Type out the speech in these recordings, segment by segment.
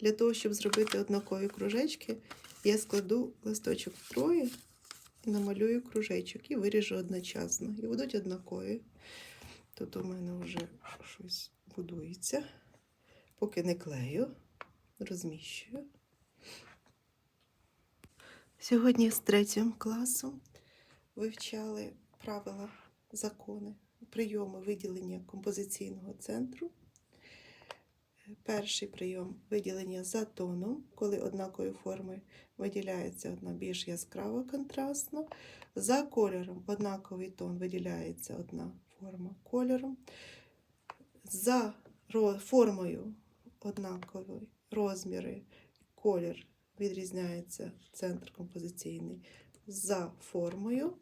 Для того, щоб зробити однакові кружечки, я складу листочок втроє і намалюю кружечок і виріжу одночасно. І будуть однакові. Тут у мене вже щось будується. Поки не клею, розміщую. Сьогодні з третім класом вивчали правила, закони, прийоми виділення композиційного центру. Перший прийом виділення за тоном, коли однакові форми виділяється одна більш яскраво контрастно. За кольором однаковий тон виділяється одна форма кольором. За формою однакові розміри, колір відрізняється центр композиційний за формою,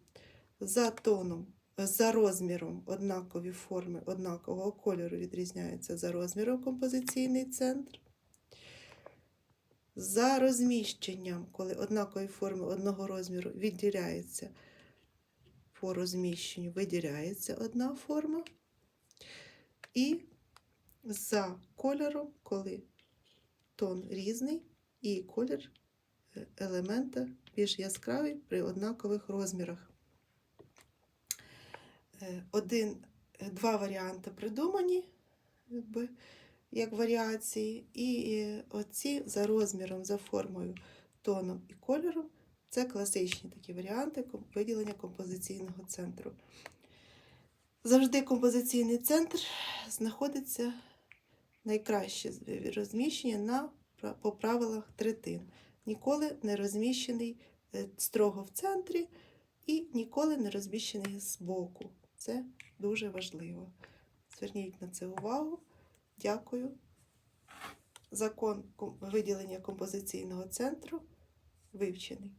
за тоном, за розміром однакові форми однакового кольору відрізняються за розміром композиційний центр. За розміщенням, коли однакові форми одного розміру відділяються по розміщенню, виділяється одна форма. І за кольором, коли тон різний і колір е, елемента більш яскравий при однакових розмірах. Е, Один, е, два варіанти придумані, якби, як варіації, і оці за розміром, за формою, тоном і кольором це класичні такі варіанти виділення композиційного центру. Завжди композиційний центр знаходиться найкраще розміщення на, по правилах третин. Ніколи не розміщений е, строго в центрі і ніколи не розміщений збоку. Це дуже важливо. Зверніть на це увагу. Дякую. Закон виділення композиційного центру вивчений.